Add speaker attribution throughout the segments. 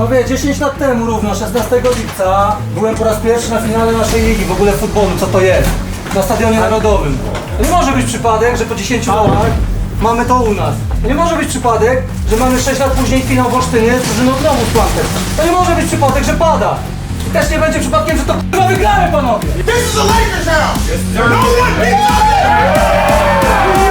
Speaker 1: Panowie, 10 lat temu równo, 16 lipca, byłem po raz pierwszy na finale naszej ligi, w ogóle futbolu, co to jest, na Stadionie Narodowym. To nie może być przypadek, że po 10 latach mamy to u nas. To nie może być przypadek, że mamy 6 lat później finał w Olsztynie z drużyną Globus Plantem. To nie może być przypadek, że pada. I też nie będzie przypadkiem, że to k***a wygramy, panowie!
Speaker 2: This is a Lakers house. No one beats us.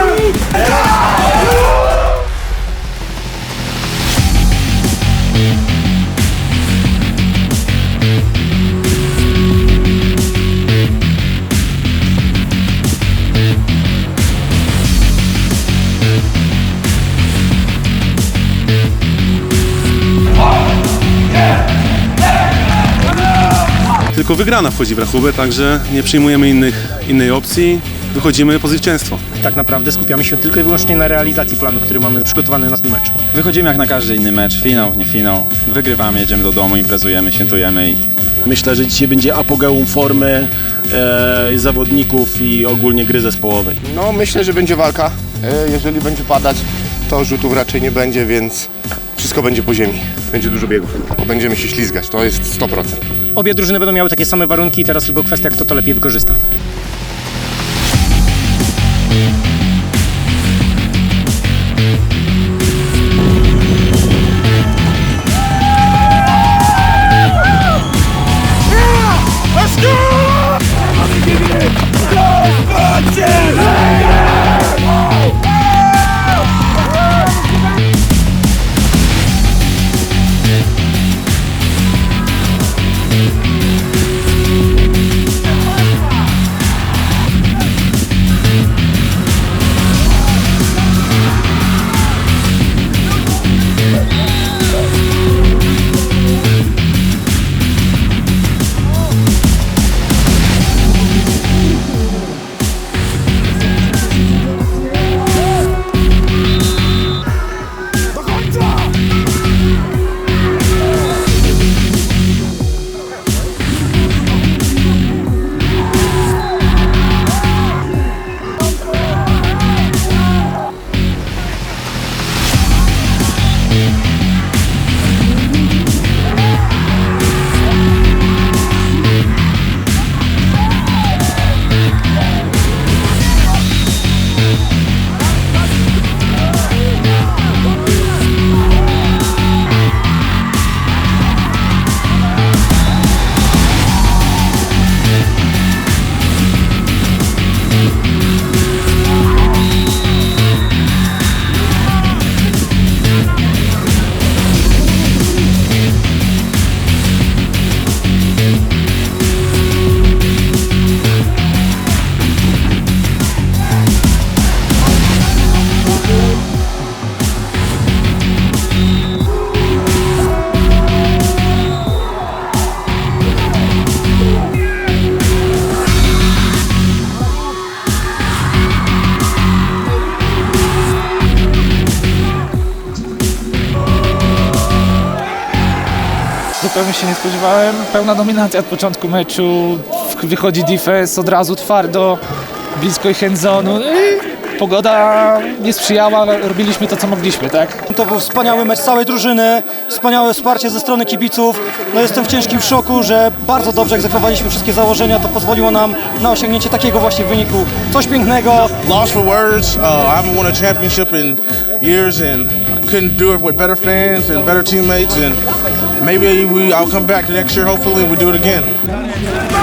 Speaker 3: Tylko wygrana wchodzi w rachubę, także nie przyjmujemy innych, innej opcji. Wychodzimy po zwycięstwo.
Speaker 4: Tak naprawdę skupiamy się tylko i wyłącznie na realizacji planu, który mamy przygotowany na ten mecz.
Speaker 5: Wychodzimy jak na każdy inny mecz, finał, nie finał. Wygrywamy, jedziemy do domu, imprezujemy, świętujemy i
Speaker 6: Myślę, że dzisiaj będzie apogeum formy e, zawodników i ogólnie gry zespołowej.
Speaker 7: No myślę, że będzie walka. E, Jeżeli będzie padać, to rzutów raczej nie będzie, więc wszystko będzie po ziemi. Będzie dużo biegów. Będziemy się ślizgać, to jest 100%.
Speaker 4: Obie drużyny będą miały takie same warunki i teraz tylko kwestia, kto to lepiej wykorzysta.
Speaker 8: Zupełnie się nie spodziewałem. Pełna dominacja od początku meczu. Wychodzi defense od razu twardo, blisko ich endzonu. Pogoda nie sprzyjała, ale robiliśmy to, co mogliśmy, tak?
Speaker 1: To był wspaniały mecz całej drużyny, wspaniałe wsparcie ze strony kibiców. No jestem w ciężkim szoku, że bardzo dobrze egzekwowaliśmy wszystkie założenia. To pozwoliło nam na osiągnięcie takiego właśnie wyniku. Coś pięknego.
Speaker 9: lost for words. Uh, I haven't won a championship in years, and couldn't do it with better fans and better teammates. And maybe we, I'll come back next year, hopefully, and we'll do it again.